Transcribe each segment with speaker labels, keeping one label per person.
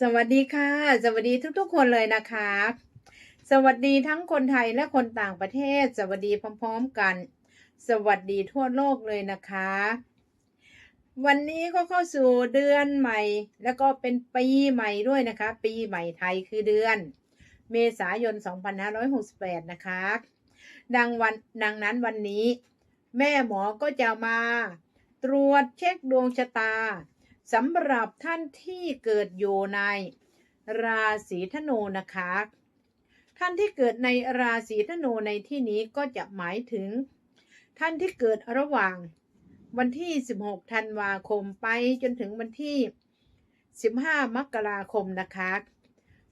Speaker 1: สวัสดีค่ะ สวัสดีทุกๆคนเลยนะคะ สวัสดีทั้งคนไทยและคนต่างประเทศ สวัสดีพร้อมๆกัน สวัสดีทั่วโลกเลยนะคะ วันนี้ก็เข้าสู่เดือนใหม่ แล้วก็เป็นปีใหม่ด้วยนะคะ ปีใหม่ไทยคือเดือน เมษายน 2568 นะคะ ดังวันดังนั้นวันนี้ แม่หมอก็จะมา ตรวจเช็คดวงชะตา สำหรับท่านที่เกิดอยู่ในราศีธนูนะคะ ท่านที่เกิดในราศีธนูในที่นี้ก็จะหมายถึง ท่านที่เกิดระหว่างวันที่ 16 ธันวาคมไปจนถึงวันที่ 15 มกราคมนะคะ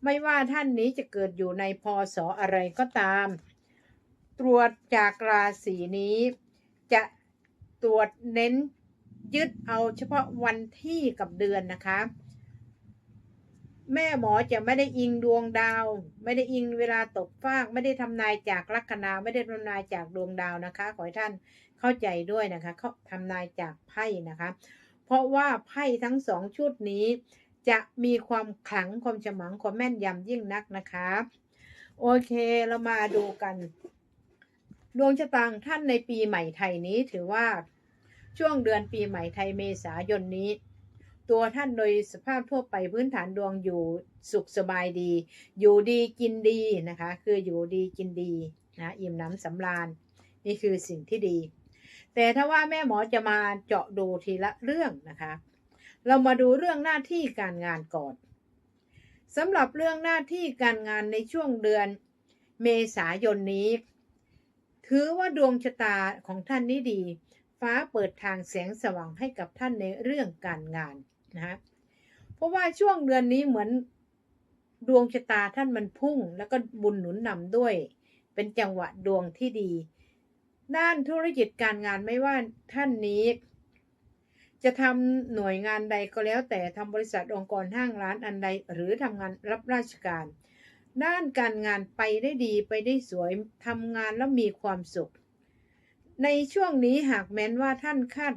Speaker 1: ไม่ว่าท่านนี้จะเกิดอยู่ในพศอะไรก็ตาม ตรวจจากราศีนี้จะตรวจเน้น ยึดเอาเฉพาะวันที่กับเดือนนะคะ แม่หมอจะไม่ได้อิงดวงดาว ไม่ได้อิงเวลาตกฟากไม่ได้ทำนายจากลัคนาไม่ได้ทำนายจากดวงดาวนะคะ ขอให้ท่านเข้าใจด้วยนะคะเขาทำนายจากไพ่นะคะ เพราะว่าไพ่ทั้งสองชุดนี้ จะมีความขลังความฉมังความแม่นยำยิ่งนักนะคะ โอเคเรามาดูกัน ดวงชะตางท่านในปีใหม่ไทยนี้ถือว่า ช่วงเดือนปีใหม่ไทยเมษายนนี้ ตัวท่านโดยสภาพทั่วไปพื้นฐานดวงอยู่สุขสบายดี อยู่ดีกินดีนะคะ คืออยู่ดีกินดีนะอิ่มหน้ำสำราญ นี่คือสิ่งที่ดี แต่ถ้าว่าแม่หมอจะมาเจาะดูทีละเรื่องนะคะ เรามาดูเรื่องหน้าที่การงานก่อนสำหรับเรื่องหน้าที่การงานในช่วงเดือนเมษายนนี้ ถือว่าดวงชะตาของท่านนี้ดี ฟ้าเปิดทางแสงสว่างให้กับท่านในเรื่องการงานนะฮะเพราะว่าช่วงเดือนนี้เหมือนดวงชะตาท่านมันพุ่ง แล้วก็บุญหนุนนำด้วย เป็นจังหวะดวงที่ดี ด้านธุรกิจการงานไม่ว่าท่านนี้ จะทำหน่วยงานใดก็แล้วแต่ทำบริษัทองค์กรห้างร้านอันใด หรือทำงานรับราชการ ด้านการงานไปได้ดีไปได้สวยทำงานแล้วมีความสุข ในช่วงนี้หากแม้นว่าท่านคาด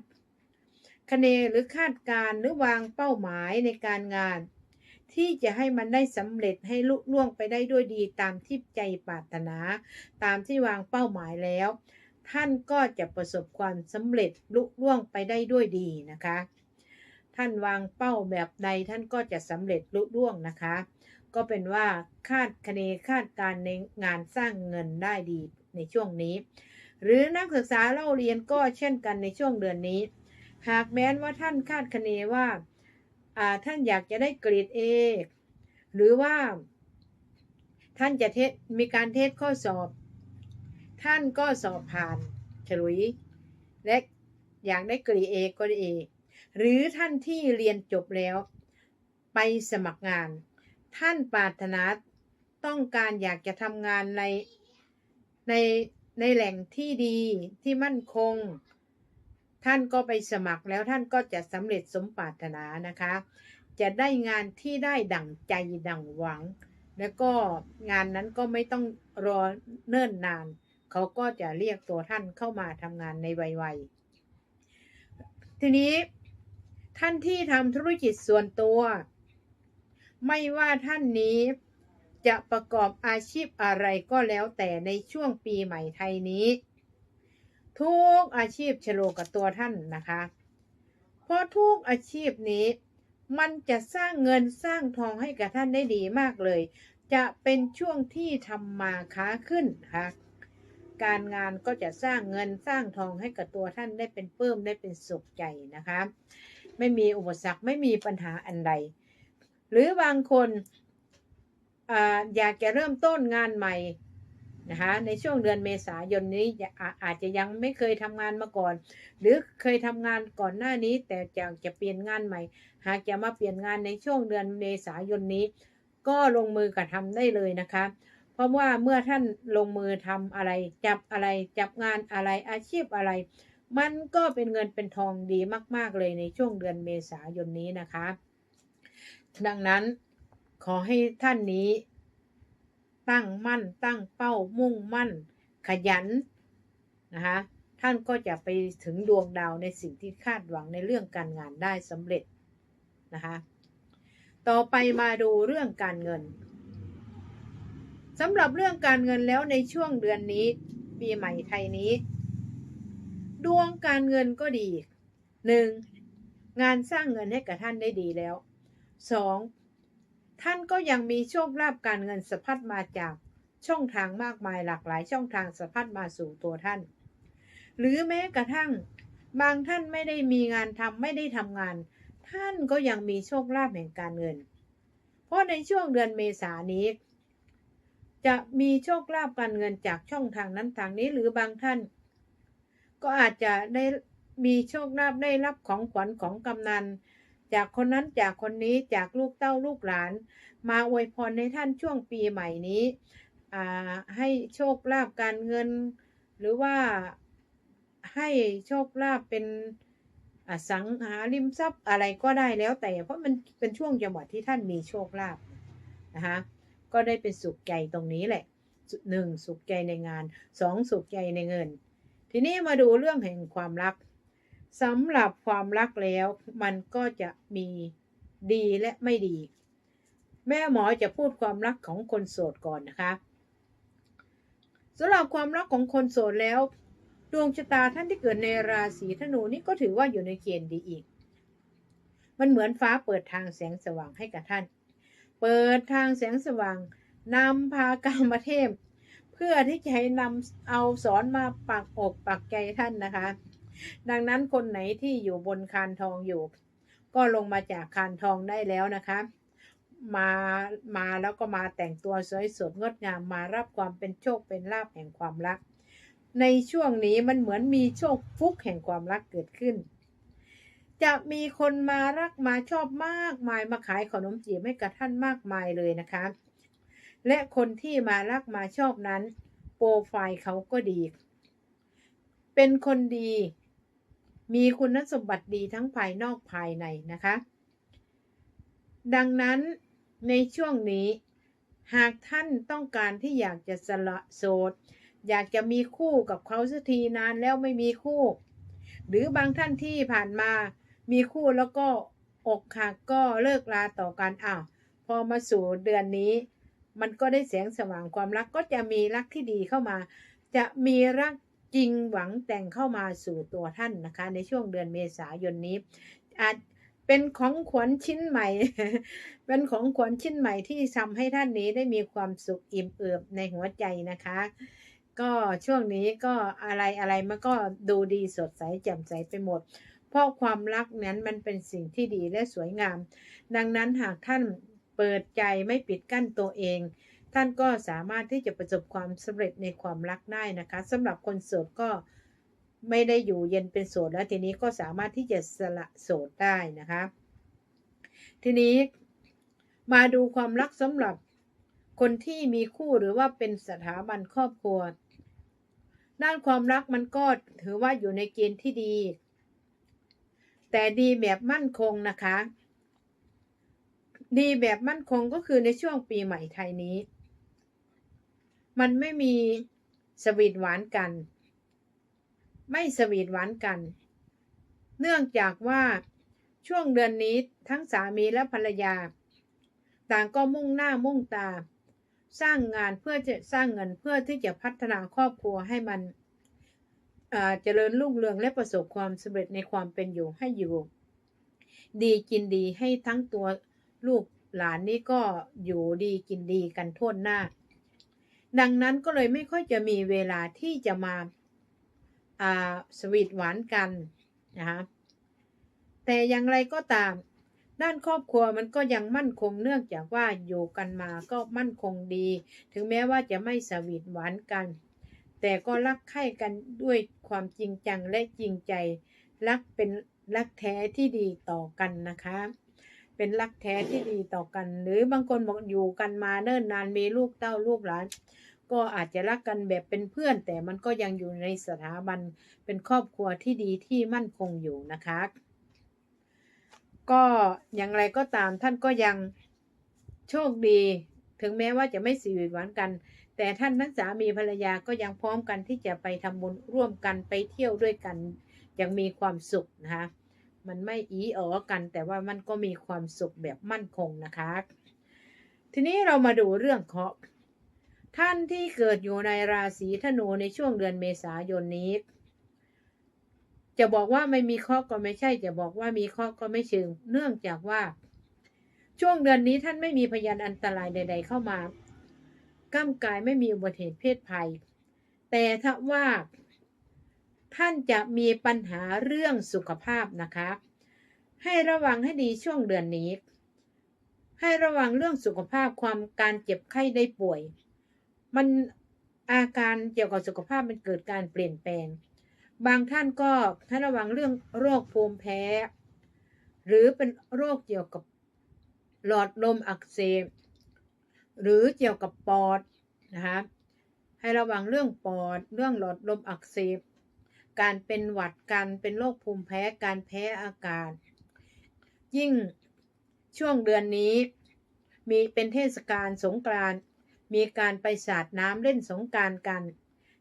Speaker 1: คะเนหรือคาดการณ์หรือวางเป้าหมายในการงาน ที่จะให้มันได้สำเร็จให้ลุล่วงไปได้ด้วยดีตามที่ใจปรารถนา ตามที่วางเป้าหมายแล้ว ท่านก็จะประสบความสำเร็จลุล่วงไปได้ด้วยดีนะคะ ท่านวางเป้าแบบใดท่านก็จะสำเร็จลุล่วงนะคะ ก็เป็นว่าคาดคะเนคาดการณ์ในงานสร้างเงินได้ดีในช่วงนี้ หรือนักศึกษาเล่าเรียนก็เช่นกันในช่วงเดือนนี้ หากแม้นว่าท่านคาดคะเนว่าาท่านอยากจะได้เกรด A หรือว่า ท่านจะเทสมีการเทสข้อสอบ ท่านก็สอบผ่านฉลุย และอยากได้เกรด A ก็ได้ A หรือท่านที่เรียนจบแล้ว ไปสมัครงาน ท่านปรารถนาต้องการอยากจะทำงานในใน ในแหล่งที่ดีที่มั่นคง ท่านก็ไปสมัครแล้วท่านก็จะสำเร็จสมปรารถนานะคะ จะได้งานที่ได้ดั่งใจดั่งหวัง แล้วก็งานนั้นก็ไม่ต้องรอเนิ่นนาน เขาก็จะเรียกตัวท่านเข้ามาทำงานในไวๆทีนี้ท่านที่ทำธุรกิจส่วนตัว ไม่ว่าท่านนี้ จะประกอบอาชีพอะไรก็แล้วแต่ในช่วงปีใหม่ไทยนี้ ทุกอาชีพฉลกับตัวท่านนะคะ เพราะทุกอาชีพนี้มันจะสร้างเงินสร้างทองให้กับท่านได้ดีมากเลย จะเป็นช่วงที่ทำมาค้าขึ้นนะคะการงานก็จะสร้างเงินสร้างทองให้กับตัวท่านได้เป็นเพิ่มได้เป็นสุขใจนะคะ ไม่มีอุปสรรคไม่มีปัญหาอันใด หรือบางคน อยากจะเริ่มต้นงานใหม่นะคะในช่วงเดือนเมษายนนี้อาอาจจะยังไม่เคยทำงานมาก่อน หรือเคยทำงานก่อนหน้านี้ แต่อยากจะเปลี่ยนงานใหม่ หากจะมาเปลี่ยนงานในช่วงเดือนเมษายนนี้ ก็ลงมือกระทำได้เลยนะคะ เพราะว่าเมื่อท่านลงมือทำอะไร จับอะไรจับงานอะไรอาชีพอะไร มันก็เป็นเงินเป็นทองดีมาก ๆเลยในช่วงเดือนเมษายนนี้นะคะ ดังนั้น ขอให้ท่านนี้ ตั้งมั่น ตั้งเป้ามุ่งมั่น ขยันนะคะท่านก็จะไปถึงดวงดาวในสิ่งที่คาดหวังในเรื่องการงานได้สำเร็จนะคะต่อไปมาดูเรื่องการเงินสำหรับเรื่องการเงินแล้วในช่วงเดือนนี้ปีใหม่ไทยนี้ ดวงการเงินก็ดีหนึ่งงานสร้างเงินให้กับท่านได้ดีแล้วสอง ท่านก็ยังมีโชคลาภการเงินสะพัดมาจากช่องทางมากมายหลากหลายช่องทางสะพัดมาสู่ตัวท่าน หรือแม้กระทั่ง บางท่านไม่ได้มีงานทำไม่ได้ทำงาน ท่านก็ยังมีโชคลาภแห่งการเงิน เพราะในช่วงเดือนเมษานี้ จะมีโชคลาภการเงินจากช่องทางนั้นทางนี้หรือบางท่าน ก็อาจจะได้มีโชคลาภได้รับของขวัญของกำนัน จากคนนั้นจากคนนี้จากลูกเต้าลูกหลาน มาอวยพรในท่านช่วงปีใหม่นี้ให้โชคลาภการเงิน หรือว่าให้โชคลาภเป็นสังหาริมทรัพย์อะไรก็ได้แล้วแต่ เพราะมันเป็นช่วงจังหวะที่ท่านมีโชคลาภนะคะก็ได้เป็นสุขใจตรงนี้แหละหนึ่งสุขใจในงานสองสุขใจในเงิน ทีนี้มาดูเรื่องแห่งความรัก สำหรับความรักแล้วมันก็จะมีดีและไม่ดี แม่หมอจะพูดความรักของคนโสดก่อนนะคะสำหรับความรักของคนโสดแล้ว ดวงชะตาท่านที่เกิดในราศีธนูนี่ก็ถือว่าอยู่ในเกณฑ์ดีอีก มันเหมือนฟ้าเปิดทางแสงสว่างให้กับท่าน เปิดทางแสงสว่างนำพากามเทพ เพื่อที่จะให้นำเอาสอนมาปักอกปักใจท่านนะคะ ดังนั้นคนไหนที่อยู่บนคานทองอยู่ ก็ลงมาจากคานทองได้แล้วนะคะ มามาแล้วก็มาแต่งตัวสวยสดงดงามมารับความเป็นโชคเป็นลาภแห่งความรัก ในช่วงนี้มันเหมือนมีโชคฟุกแห่งความรักเกิดขึ้น จะมีคนมารักมาชอบมากมายมาขายขนมจีบให้กับท่านมากมายเลยนะคะ และคนที่มารักมาชอบนั้นโปรไฟล์เขาก็ดี เป็นคนดี มีคุณสมบัติดีทั้งภายนอกภายในนะคะ ดังนั้นในช่วงนี้ หากท่านต้องการที่อยากจะสละโสด อยากจะมีคู่กับเขาสักทีนานแล้วไม่มีคู่ หรือบางท่านที่ผ่านมามีคู่แล้วก็อกหักก็เลิกลาต่อกันอ้าวพอมาสู่เดือนนี้ มันก็ได้แสงสว่างความรักก็จะมีรักที่ดีเข้ามา จะมีรัก จริงหวังแต่งเข้ามาสู่ตัวท่านนะคะ ในช่วงเดือนเมษายนนี้ อาจเป็นของขวัญชิ้นใหม่ เป็นของขวัญชิ้นใหม่ที่ทำให้ท่านนี้ได้มีความสุขอิ่มเอิบในหัวใจนะคะ ก็ช่วงนี้ก็อะไรอะไรมันก็ดูดีสดใสแจ่มใสไปหมด เพราะความรักนั้นมันเป็นสิ่งที่ดีและสวยงาม ดังนั้นหากท่านเปิดใจไม่ปิดกั้นตัวเอง ท่านก็สามารถที่จะประสบความสำเร็จในความรักได้นะคะสำหรับคนโสดก็ไม่ได้อยู่เย็นเป็นโสดแล้วทีนี้ก็สามารถที่จะสละโสดได้นะคะ ทีนี้มาดูความรักสำหรับคนที่มีคู่หรือว่าเป็นสถาบันครอบครัว ด้านความรักมันก็ถือว่าอยู่ในเกณฑ์ที่ดี แต่ดีแบบมั่นคงนะคะ ดีแบบมั่นคงก็คือในช่วงปีใหม่ไทยนี้ มันไม่มีสวีทหวานกัน ไม่สวีทหวานกัน เนื่องจากว่าช่วงเดือนนี้ทั้งสามีและภรรยา ต่างก็มุ่งหน้ามุ่งตา สร้างงานเพื่อจะสร้างเงินเพื่อที่จะพัฒนาครอบครัวให้มันเจริญรุ่งเรืองและประสบความสำเร็จในความเป็นอยู่ให้อยู่ ดีกินดีให้ทั้งตัวลูกหลานนี่ก็อยู่ดีกินดีกันทั่วหน้า ดังนั้นก็เลยไม่ค่อยจะมีเวลาที่จะมาาสวีทหวานกันนะคะแต่อย่างไรก็ตาม ด้านครอบครัวมันก็ยังมั่นคงเนื่องจากว่าอยู่กันมาก็มั่นคงดี ถึงแม้ว่าจะไม่สวีทหวานกัน แต่ก็รักใคร่กันด้วยความจริงจังและจริงใจ รักเป็นรักแท้ที่ดีต่อกันนะคะ เป็นรักแท้ที่ดีต่อกัน หรือบางคนบอกอยู่กันมาเนิ่นนานมีลูกเต้าลูกหลาน ก็อาจจะรักกันแบบเป็นเพื่อน แต่มันก็ยังอยู่ในสถาบันเป็นครอบครัวที่ดีที่มั่นคงอยู่นะคะ ก็อย่างไรก็ตามท่านก็ยังโชคดี ถึงแม้ว่าจะไม่สวีทหวานกัน แต่ท่านทั้งสามีภรรยาก็ยังพร้อมกันที่จะไปทำบุญร่วมกันไปเที่ยวด้วยกันย่างมีความสุขนะคะ มันไม่อีอ๋อกัน แต่ว่ามันก็มีความสุขแบบมั่นคงนะคะ ทีนี้เรามาดูเรื่องเคราะห์ท่านที่เกิดอยู่ในราศีธนูในช่วงเดือนเมษายนนี้ จะบอกว่าไม่มีเคาะก็ไม่ใช่ จะบอกว่ามีเคาะก็ไม่เชิง เนื่องจากว่า ช่วงเดือนนี้ท่านไม่มีพยานอันตรายใด ๆ เข้ามาก้ามกายไม่มีอุบัติเหตุเพศภัย แต่ถ้าว่า ท่านจะมีปัญหาเรื่องสุขภาพนะคะ ให้ระวังให้ดีช่วงเดือนนี้ ให้ระวังเรื่องสุขภาพความการเจ็บไข้ได้ป่วย มันอาการเกี่ยวกับสุขภาพมันเกิดการเปลี่ยนแปลง บางท่านก็ให้ระวังเรื่องโรคภูมิแพ้ หรือเป็นโรคเกี่ยวกับหลอดลมอักเสบหรือเกี่ยวกับปอดนะคะให้ระวังเรื่องปอด เรื่องหลอดลมอักเสบ การเป็นหวัดการเป็นโรคภูมิแพ้การแพ้อากาศ ยิ่งช่วงเดือนนี้ มีเป็นเทศกาลสงกรานต์มีการไปสาดน้ำเล่นสงการกัน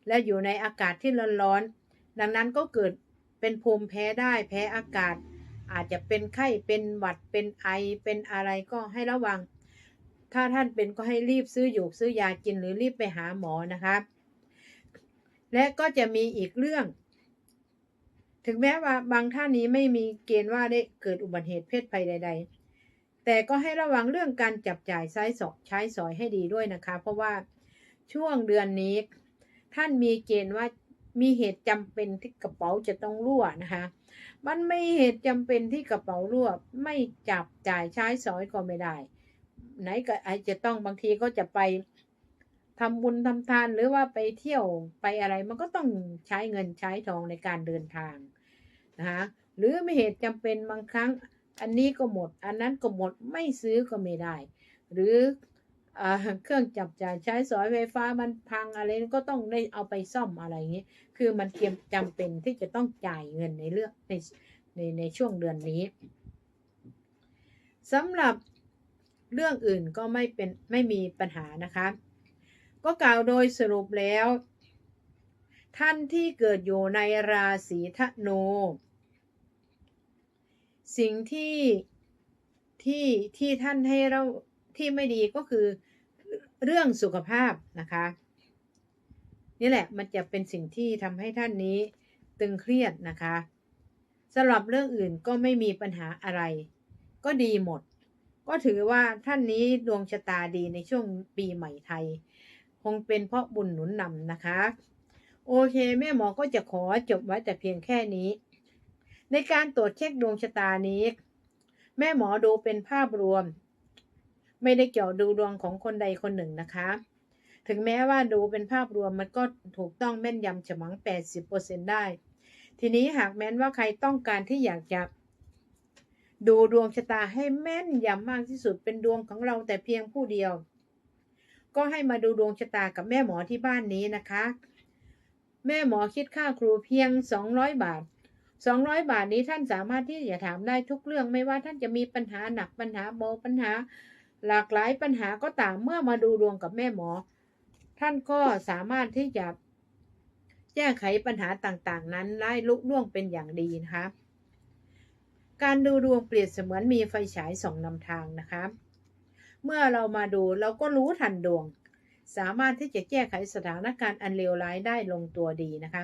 Speaker 1: และอยู่ในอากาศที่ร้อนๆดังนั้นก็เกิดเป็นภูมิแพ้ได้แพ้อากาศ อาจจะเป็นไข้เป็นหวัดเป็นไอเป็นอะไรก็ให้ระวัง ถ้าท่านเป็นก็ให้รีบซื้ออยู่ซื้อยากินหรือรีบไปหาหมอนะคะ และก็จะมีอีกเรื่อง ถึงแม้ว่าบางท่านนี้ไม่มีเกณฑ์ว่าได้เกิดอุบัติเหตุเพศภัยใด ๆ แต่ก็ให้ระวังเรื่องการจับจ่ายใช้สอยใช้สอยให้ดีด้วยนะคะ เพราะว่าช่วงเดือนนี้ ท่านมีเกณฑ์ว่ามีเหตุจำเป็นที่กระเป๋าจะต้องรั่วนะคะ มันไม่เหตุจำเป็นที่กระเป๋ารั่ว ไม่จับจ่ายใช้สอยก็ไม่ได้ ไหนก็อาจจะต้องบางทีก็จะไป ทำบุญทำทานหรือว่าไปเที่ยวไปอะไร มันก็ต้องใช้เงินใช้ทองในการเดินทางนะคะหรือไม่เหตุจำเป็นบางครั้ง อันนี้ก็หมด อันนั้นก็หมดไม่ซื้อก็ไม่ได้ หรืออเครื่องจับจ่ายใช้สอยไฟฟ้ามันพังอะไรก็ต้องได้เอาไปซ่อมอะไรอย่างนี้คือมันเตรียมจำเป็นที่จะต้องจ่ายเงินในเรื่องในในในช่วงเดือนนี้สำหรับเรื่องอื่นก็ไม่เป็นไม่มีปัญหานะคะ ก็กล่าวโดยสรุปแล้ว ท่านที่เกิดอยู่ในราศีธนู สิ่งที่ที่ที่ท่านให้เราที่ไม่ดีก็คือเรื่องสุขภาพนะคะ นี่แหละมันจะเป็นสิ่งที่ทำให้ท่านนี้ตึงเครียดนะคะสำหรับเรื่องอื่นก็ไม่มีปัญหาอะไร ก็ดีหมด ก็ถือว่าท่านนี้ดวงชะตาดีในช่วงปีใหม่ไทย คงเป็นเพราะบุญหนุนนำนะคะ โอเค แม่หมอก็จะขอจบไว้แต่เพียงแค่นี้ ในการตรวจเช็คดวงชะตานี้ แม่หมอดูเป็นภาพรวม ไม่ได้เกี่ยวดูดวงของคนใดคนหนึ่งนะคะ ถึงแม้ว่าดูเป็นภาพรวมมันก็ถูกต้องแม่นยำฉมัง 80%ได้ ทีนี้หากแม้นว่าใครต้องการที่อยากจะดูดวงชะตาให้แม่นยำมากที่สุดเป็นดวงของเราแต่เพียงผู้เดียว ก็ให้มาดูดวงชะตากับแม่หมอที่บ้านนี้นะคะ แม่หมอคิดค่าครูเพียง 200 บาท 200 บาทนี้ท่านสามารถที่จะถามได้ทุกเรื่องไม่ว่าท่านจะมีปัญหาหนักปัญหาเบาปัญหา หลากหลายปัญหาก็ตางเมื่อมาดูดวงกับแม่หมอ ท่านก็สามารถที่จะแก้ไขปัญหาต่างๆ นั้นได้ลุล่วงเป็นอย่างดีนะคะ การดูดวงเปรียบเสมือนมีไฟฉายส่องนำทางนะคะ เมื่อเรามาดูเราก็รู้ทันดวง สามารถที่จะแก้ไขสถานการณ์อันเลวร้ายได้ลงตัวดีนะคะ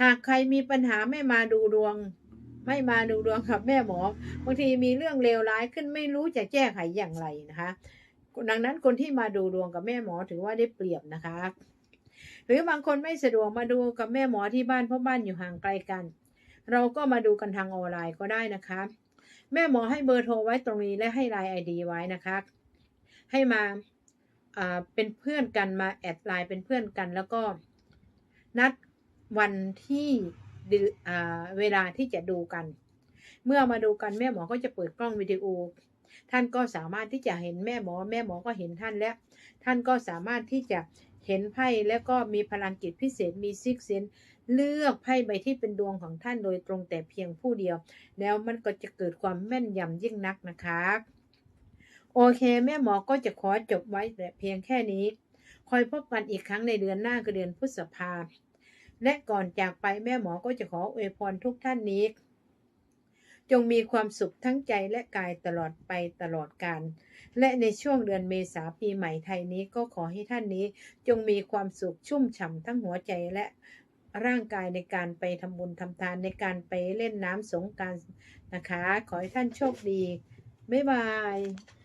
Speaker 1: หากใครมีปัญหาไม่มาดูดวง ไม่มาดูดวงกับแม่หมอบางทีมีเรื่องเลวร้ายขึ้นไม่รู้จะแก้ไขอย่างไรนะคะ ดังนั้นคนที่มาดูดวงกับแม่หมอถือว่าได้เปรียบนะคะ หรือบางคนไม่สะดวกมาดูกับแม่หมอที่บ้านเพราะบ้านอยู่ห่างไกลกัน เราก็มาดูกันทางออนไลน์ก็ได้นะคะ แม่หมอให้เบอร์โทรไว้ตรงนี้และให้ไลน์ไอดีไว้นะคะ ให้มาเป็นเพื่อนกันมาแอดไลน์เป็นเพื่อนกัน แล้วก็นัดวันที่เวลาที่จะดูกัน เมื่อมาดูกันแม่หมอก็จะเปิดกล้องวิดีโอ ท่านก็สามารถที่จะเห็นแม่หมอ แม่หมอก็เห็นท่านแล้วท่านก็สามารถที่จะเห็นไพ่แล้วก็มีพลังจิตพิเศษมีซิกเซนเลือกไพ่ใบที่เป็นดวงของท่านโดยตรงแต่เพียงผู้เดียว แล้วมันก็จะเกิดความแม่นยำยิ่งนักนะคะ โอเค แม่หมอก็จะขอจบไว้แต่เพียงแค่นี้ คอยพบกันอีกครั้งในเดือนหน้าคือเดือนพฤษภาและก่อนจากไปแม่หมอก็จะขออวยพรทุกท่านนี้ จงมีความสุขทั้งใจและกายตลอดไปตลอดกาลและในช่วงเดือนเมษาปีใหม่ไทยนี้ก็ขอให้ท่านนี้ จงมีความสุขชุ่มฉ่ำทั้งหัวใจและร่างกายในการไปทำบุญทำทานในการไปเล่นน้ำสงการนะคะ ขอให้ท่านโชคดี บ๊ายบาย